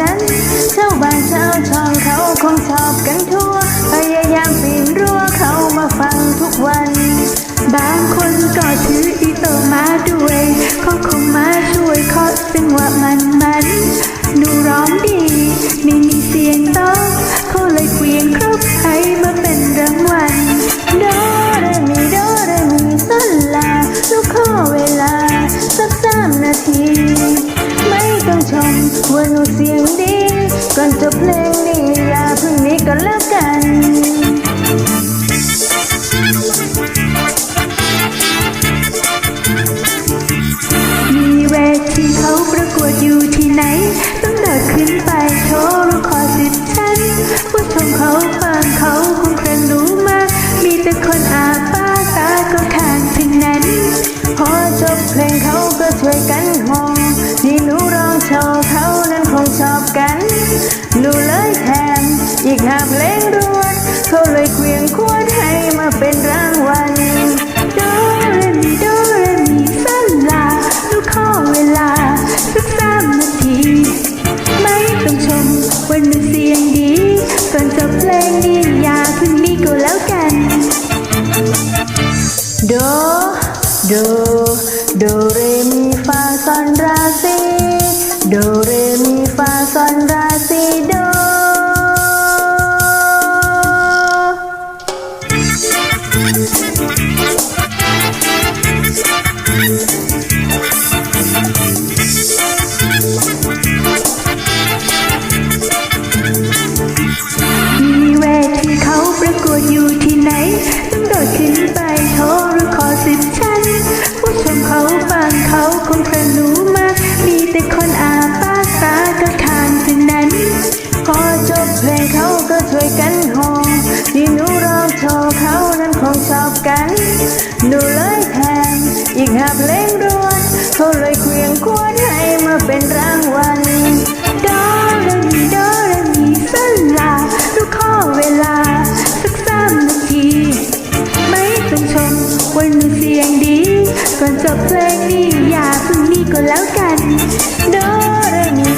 นั้นชาวบ้านชาวช่องเขาคงชอบกันทั่วพยายาม เสียงดี ก่อนจบเพลงนี้อย่าเพิ่งนี้ก็แล้วกันมีเวทีเขาประกวดอยู่ที่ไหน ต้องเดินขึ้นไป อีกห้าเพลงรวดเขาเลยเควียงขวดให้มาเป็นรางวัลโดเรมีโดเรมีซาลาหนูข้อเวลาสักสามนาที ไม่ต้องชมว่าหนูเสียงดีก่อนจบเพลงนี้อย่าเพิ่งมีก็แล้วกันโดโดโดเรมีฟาซอนราซีโดเรมีฟาซอนรา กวดอยู่ที่ไหนต้องโดดขึ้นไปโชว์หรือขอสิทธิ์ฉันผู้ชมเขาฟังเขาคงเคยรู้มากมีแต่คนอาปากตาก็ทางถึงนั้นพอจบเพลงเขาก็ช่วยกัน ห้าเพลงรวนเขาเลยเควียงขวดให้มาเป็นรางวัลโดเรมีโดเรมีสลาลูกขอเวลา สักสามนาที ไม่ต้องชมว่ามีเสียงดีก่อนจบเพลงนี้อย่าเพิ่งนี้ก็แล้วกันดอรมี